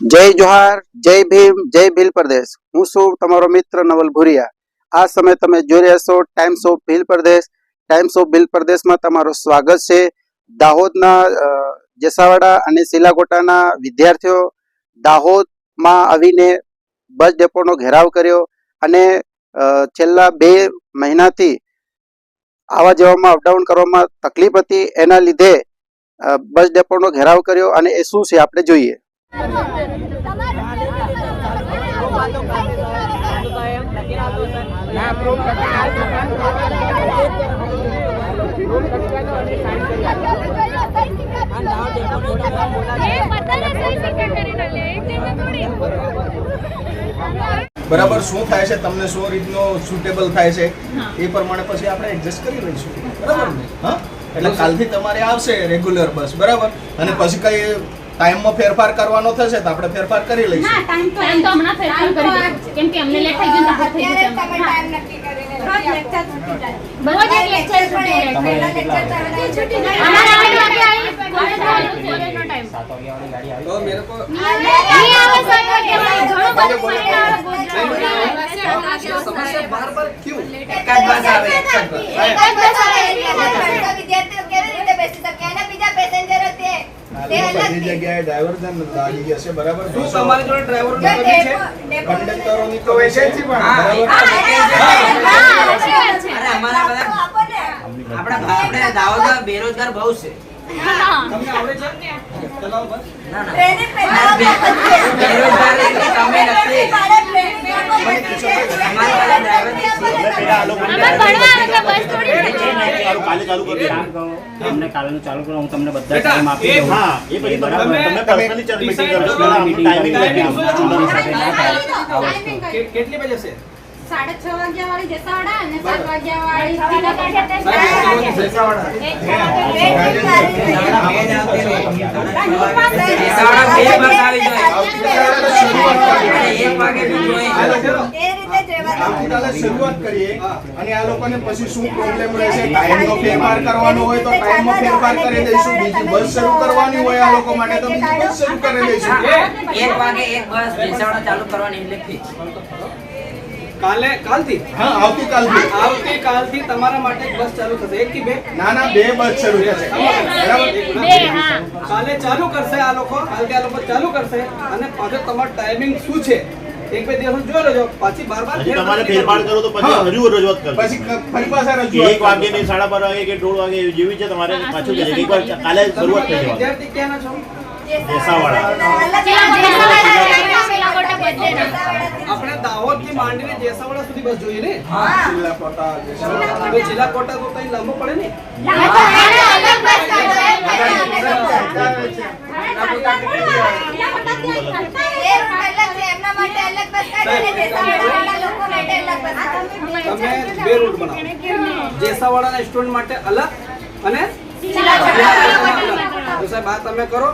જય જોહાર, જય ભીમ, જય ભીલ પ્રદેશ. હું છું તમારો મિત્ર નવલ ભુરિયા. આ સમય તમે જોઈ રહ્યા છો times of Bhil Pradesh times of Bhil પ્રદેશમાં તમારું સ્વાગત છે. દાહોદના જેસાવાડા અને સિલાગોટાના વિદ્યાર્થીઓ દાહોદમાં આવીને બસ ડેપોનો ઘેરાવ કર્યો અને છેલ્લા બે મહિનાથી આવા જવામાં અપડાઉન કરવામાં તકલીફ હતી. એના લીધે બસ ડેપોનો ઘેરાવ કર્યો અને એ શું છે આપણે જોઈએ. બરાબર શું થાય છે? તમને શું રીતનો સુટેબલ થાય છે? એ પ્રમાણે પછી આપણે એડજસ્ટ કરી લઈશું. બરાબર ને? હા? એટલે કાલથી તમારે આવશે રેગ્યુલર બસ બરાબર? અને પછી કઈ ટાઈમમાં ફેરફાર કરવાનો થશે તો આપણે ફેરફાર કરી લઈશું. ના ટાઈમ તો એમ તો હમણાં ફેરફાર કરી દો કેમ કે અમને લેટ થઈ ગયું તો થઈ ગયું તમે ટાઈમ નક્કી વિદ્યાર્થી બધી જગ્યાએ ડાયવર્ઝન લાગી જશે બરાબર? શું તમારી જોડે ડ્રાઈવર જો છે? કંડક્ટરોની તો વેકેન્સી પણ. બરાબર હા, એ હા, સાચી વાત છે. અરે અમારા બધા આપણા આપણે દાહોદમાં બેરોજગાર બહુ છે. તમને આવડે છે ચલાવો બસ. ના ના. બેરોજગાર એટલે તમે નથી. થોડી ચાલુ ચાલુ કરો ચાલુ હું તમને બધા ટાઈમ આપી દઉં હા એ પછી બરાબર. તમે પર્સનલી ચાર્જ મીટિંગ કરો અમને ટાઈમિંગ કેટલી બજે છે સાડા છ વાગ્યા વાળી જેસાવાડા અને સાત વાગ્યા વાળી શરૂઆત કરીએ અને આ લોકોને પછી શું પ્રોબ્લેમ રહેશે? ટાઈમનો ફેરફાર કરવાનો હોય તો ટાઈમનો ફેરફાર કરી દઈશું. બીજી બસ શરૂ કરવાની હોય આ લોકો માટે તો બીજી બસ શરૂ કરી દઈશું. એક વાગે એક બસ ચાલુ કરવાની એટલે. કાલે કાલથી? હા આવતીકાલથી. આવતી કાલથી તમારા માટે બસ ચાલુ થશે. એક કે બે? ના ના બે બસ ચાલુ થશે. બરાબર? બે હા. કાલે ચાલુ કરશે આ લોકો કાલથી આ લોકો ચાલુ કરશે અને પાછો તમારો ટાઈમિંગ શું છે? એક બે દિવસ જોઈ લેજો. પછી બાર બાર તમારે ફેરફાર કરો તો પછી હજુ રજૂઆત કરજો પછી ક- ફરી પાછા રજૂઆત એક વાગે ને સાડા બાર વાગે કે દોઢ વાગે જેવી છે તમારે પાછું એકવાર કાલે શરૂઆત થઈ જવાની વિદ્યાર્થી ક્યાંના છો? જેસાવાડા. આપણે દાહોદથી માંડીને જેસાવાડા સુધી બસ જોઈએ ને? જિલ્લા કોટા. હવે જિલ્લા કોટા તો કઈ લાંબો પડે ને? તમે બે રૂટ બનાવો. સ્ટુડન્ટ માટે અલગ અને સાહેબ આ તમે કરો.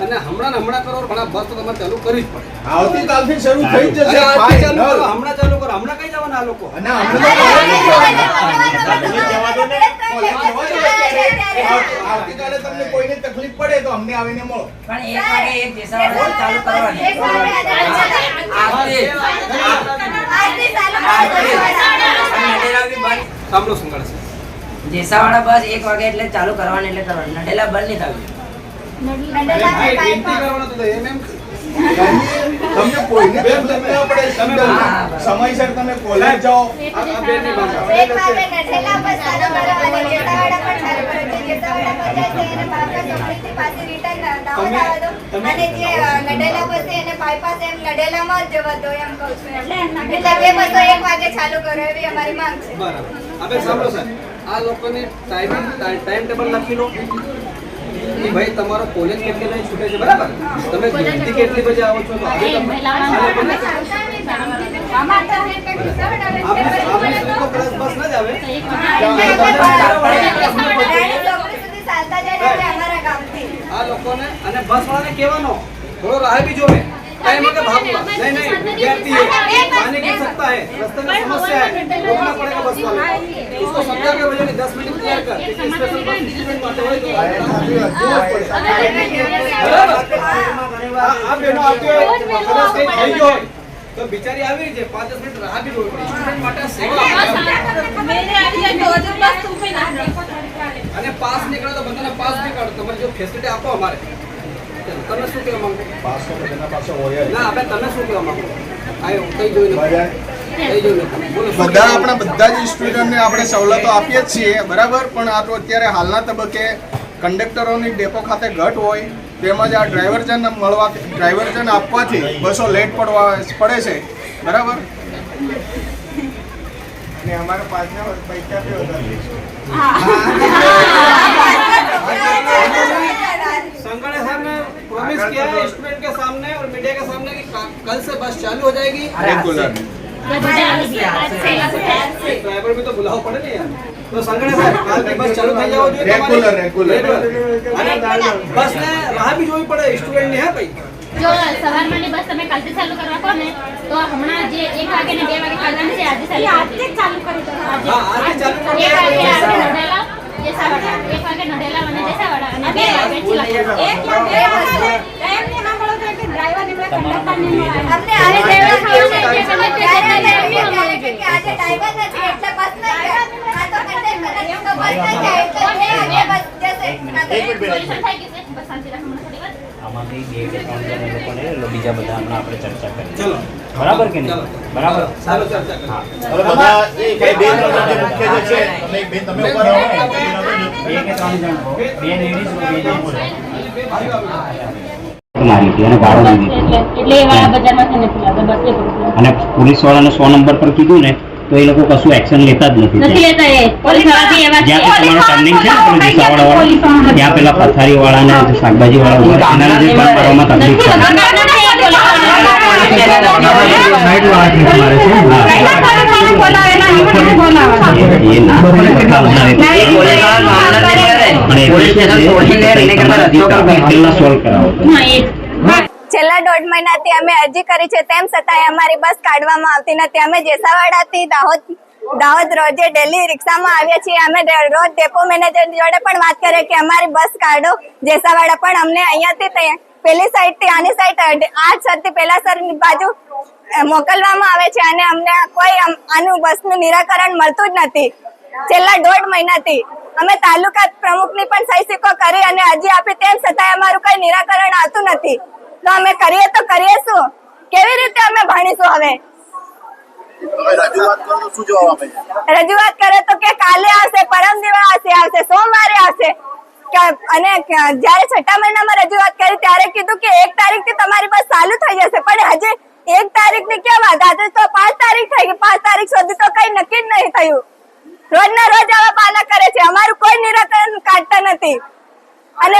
અને હમણાં ને હમણાં કરો ઘણા બસ તો તમારે ચાલુ કરવી જ પડે આવતીકાલથી શરૂ થઈ જશે ચાલુ કરો હમણાં ચાલુ કરો હમણાં કઈ જવાના આ લોકો અને હમણાં જવા દો ને. આવ- આવતીકાલે તમને કોઈને તકલીફ પડે તો અમને આવીને મળો પણ એક વાગે એક બેસાડા ચાલુ કરવાની સાંભળો સંગાળ છે જેસાવાડા બસ એક વાગે એટલે ચાલુ કરવાની એટલે કરવાની નડેલા બંધ નહીં થવી તમને પાછી એને બાયપાસ એમ નડેલામાં જ જવા દો એમ કહું એક વાગે ચાલુ કરો અમારી માંગ આ લોકોની ટાઈમિંગ ટાઈમ ટેબલ લખી લો. ભાઈ તમારો કોલેજ કેટલી નહીં છૂટે છે બરાબર? તમે ઘરેથી કેટલી બજે આવો છો? આ લોકોને અને બસ વાળાને કહેવાનો. થોડો રાહ બી જોવે. टाइम आके भागूंगा नहीं नहीं विद्यार्थी है पानी की सकता है रास्ते में समस्या है रोकना पड़ेगा बस वाले को। उसको समझा के वजह दस मिनट क्लियर कर क्योंकि स्पेशल बस बीस मिनट માટે હોય તો બરાબર આ આ બેનો આવતી હોય કદાચ કંઈ થઈ ગયો હોય તો બિચારી આવી રહી છે પાંચ દસ મિનિટ રાહ બી જોવી પડે સ્ટુડન્ટ માટે આ સેવા અને પાસ નીકળે તો બધાને પાસ બી કાઢો તમારે જો ફેસિલિટી આપો અમારે તમે શું કહેવા માંગો? પાસો તો બધાના પાસે હોય ના આપણે તમે શું કહેવા માંગો? આયો કઈ જોઈને બધા કઈ જોઈને બોલો શું બધા આપણા બધા જ સ્ટુડન્ટને આપણે સવલતો આપીએ જ છીએ બરાબર? પણ આ તો અત્યારે હાલના તબક્કે કંડક્ટરોની ડેપો ખાતે ઘટ હોય તેમજ આ ડ્રાઈવરજન મળવા ડ્રાઈવરજન આપવાથી બસો લેટ પડવા પડે છે બરાબર? ને અમારા પાછળ પૈસા બી વધારે चालू हो जाएगी રેગ્યુલર ड्राइवर भी तो बुलाव पड़े नहीं यार तो संगड़े साहब काल की बस चालू થઈ જવો જોઈએ Regular, તમારી. regular. અને બસ ને રાહ બી જોવી પડે સ્ટુડન્ટ ની હે ભાઈ જો સવારમાંની બસ તમે કાલથી ચાલુ કરવા કહો ને તો હમણાં જે એક વાગે ને બે વાગે કાઢવાની છે આજે ચાલુ કરી દો. આજે હા, આજે ચાલુ કરી દો. એક વાગે આપણે નડેલા જેસાવાડા એક વાગે નડેલા અને જેસાવાડા અને બે વાગે ચિલાપુર. અમને આવે ડ્રાઈવર આમાંથી બે કે ત્રણ જણ એ લોકોને લો બીજા બધા હમણાં આપણે ચર્ચા કરીએ ચલો બરાબર કે ચલો. નહીં બરાબર ચાલો ચર્ચા કરીએ. હા હવે બધા એ કઈ બે ત્રણ જે મુખ્ય જે છે તમે એક બેન તમે ઉપર આવો બે કે ત્રણ જણ હો. બે લેડીઝ બે જણ બોલો બે ભાઈઓ આવી. મારી હતી અને ગાળો દીધી. અને પોલીસ વાળાને સો નંબર પર કીધું ને તો એ લોકો કશું એક્શન લેતા જ નથી નથી લેતા એ પોલીસવાળા બી એવા છે. જ્યાં તમારો ટર્નિંગ છે ને વાળા ત્યાં પેલા પથારી વાળા ને શાકભાજી વાળા એના લીધે બંધ કરવામાં તકલીફ પડે એ ના છેલ્લા દોઢ મહિનાથી અમે અરજી કરી છે તેમ છતાંય અમારી બસ કાઢવામાં આવતી નથી. અમે જેસાવાડાથી દાહોદ દાહોદ રોજે ડેલી રિક્ષામાં આવીએ છીએ. અમે રોજ ડેપો મેનેજર જોડે પણ વાત કરીએ કે અમારી બસ કાઢો. જેસાવાડા પણ અમને અહીંયાથી પેલી સાઈડથી આની સાઈડ આ સરથી પેલા સરની બાજુ મોકલવામાં આવે છે અને અમને કોઈ આનું બસનું નિરાકરણ મળતું જ નથી. છેલ્લા દોઢ મહિનાથી. અમે તાલુકા પ્રમુખની પણ સહી સિક્કો કરી અને અરજી આપી તેમ છતાં અમારું કઈ નિરાકરણ આવતું નથી. તો અમે કરીએ તો કરીએ શું? કેવી રીતે અમે ભણીશું હવે? રજૂઆત કરો તો કે કાલે આવશે પરમ દિવસે આવશે સોમવારે આવશે. કે- અને જયારે છઠ્ઠા મહિનામાં રજૂઆત કરી ત્યારે કીધું કે એક તારીખથી તમારી બસ ચાલુ થઈ જશે. પણ હજી એક તારીખની કેમ વાત? આજે તો પાંચ તારીખ થઈ ગઈ. પાંચ તારીખ સુધી તો કઈ નક્કી જ નહીં થયું. રોજના રોજ આવા પાના કરે છે. અમારું કોઈ નિરાકરણ કાઢતા નથી. અને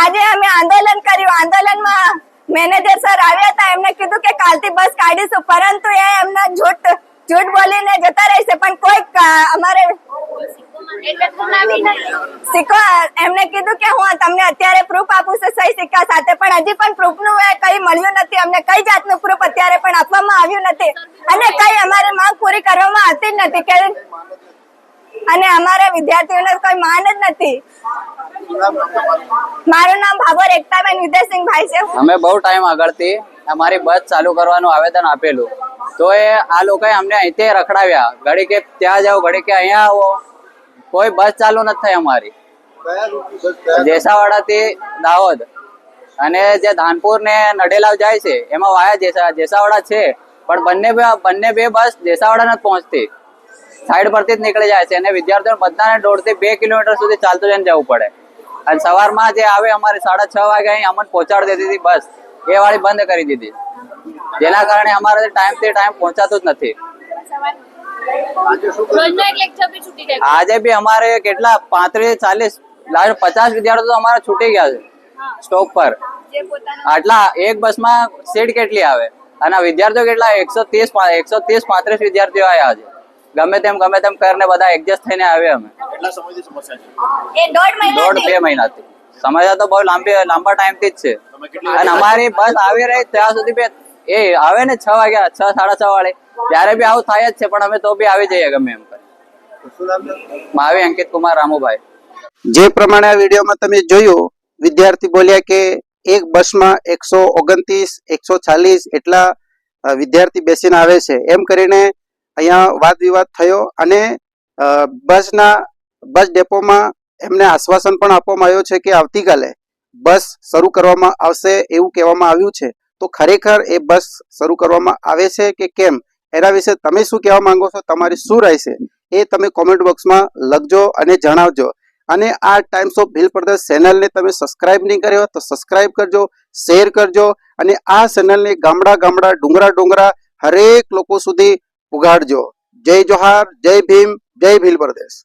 આજે અમે આંદોલન કર્યું. આંદોલનમાં મેનેજર સર આવ્યા હતા. એમને કીધું કે કાલથી બસ કાઢીશું. પરંતુ એ એમના જૂઠ જૂઠ બોલીને જતા રહેશે. પણ કોઈ અમારે સિક્કો એમને કીધું કે હું તમને અત્યારે પ્રૂફ આપું છું સહી સિક્કા સાથે પણ હજી પણ પ્રૂફનું એ કઈ મળ્યું નથી. અમને કઈ જાતનું પ્રૂફ અત્યારે પણ આપવામાં આવ્યું નથી. અને કઈ અમારી માંગ પૂરી કરવામાં આવતી જ નથી કે અને અમારા વિદ્યાર્થીઓને કોઈ માન જ નથી. મારું નામ ભાભોર એકતાબેન વિદ્યાસિંહભાઈ છે. અમે બહુ ટાઈમ આગળથી અમારી બસ ચાલુ કરવાનું આવેદન આપેલું. તો એ આ લોકોએ અમને અહીંથી રખડાવ્યા. ઘડી કે ત્યાં જાઓ ઘડી કે અહીંયા આવો. કોઈ બસ ચાલુ નથી થઈ અમારી. જેસાવાડા જેસાવાડાથી દાહોદ અને જે ધાનપુર ને નડેલાવ જાય છે, એમાં વાયા જેસા, જેસાવાડા છે, પણ બંને બંને બે બસ જેસાવાડા નથી પહોંચતી. સાઈડ પરથી જ નીકળી જાય છે અને વિદ્યાર્થીઓ બધાને દોઢથી બે કિલોમીટર સુધી ચાલતું જઈને જવું પડે. અને સવારમાં જે આવે અમારે સાડા છ વાગે અહીં અમને પહોંચાડી દેતી હતી બસ. એ વાળી બંધ કરી દીધી. જેના કારણે અમારે ટાઈમથી ટાઈમ પહોંચાતું જ નથી. આજે બી અમારે કેટલા? પાંત્રીસ ચાલીસ લાસ્ટ પચાસ વિદ્યાર્થીઓ અમારા છૂટી ગયા છે. સ્ટોપ પર. આટલા એક બસમાં સીટ કેટલી આવે? અને વિદ્યાર્થીઓ કેટલા? એકસો ત્રીસ એકસો ત્રીસ પાંત્રીસ વિદ્યાર્થીઓ આવ્યા છે. ગમે તેમ ગમે તેમ કરીને બધા એડજસ્ટ થઈને આવ્યા અમે. કેટલા સમયથી સમસ્યા છે? એ દોઢ બે મહિનાથી. સમસ્યા તો બહુ લાંબી લાંબા ટાઈમથી જ છે. અને અમારી બસ આવી રહી ત્યાં સુધી બી એ આવે ને છ વાગ્યા છ સાડા છ વાળે. ત્યારે બી આવું થાય જ છે પણ અમે તો બી આવી જઈએ ગમે એમ કરી. માવી અંકિત કુમાર રામુભાઈ. જે પ્રમાણે આ વિડીયોમાં તમે જોયું વિદ્યાર્થી બોલ્યા કે એક બસમાં એકસો ઓગણત્રીસ એકસો ચાલીસ એટલા વિદ્યાર્થી બેસીને આવે છે. એમ કરીને અહીંયા વાદ વિવાદ થયો અને અ, બસના બસ ડેપોમાં એમને આશ્વાસન પણ આપવામાં આવ્યું છે કે આવતીકાલે બસ શરૂ કરવામાં આવશે એવું કહેવામાં આવ્યું છે. તો ખરેખર એ બસ શરૂ કરવામાં આવે છે કે કેમ? એના વિશે તમે શું કહેવા માંગો છો? તમારી શું રહેશે? એ તમે કોમેન્ટ બોક્સમાં લખજો અને જણાવજો. અને આ ટાઈમ્સ ઓફ ભીલ પ્રદેશ ચેનલને તમે સબસ્ક્રાઇબ નહીં કર્યો તો સબસ્ક્રાઇબ કરજો શેર કરજો અને આ ચેનલને ગામડા ગામડા, ડુંગરા ડુંગરા હરેક લોકો સુધી ઉગાડજો જય જોહાર, જય ભીમ, જય ભીલ પ્રદેશ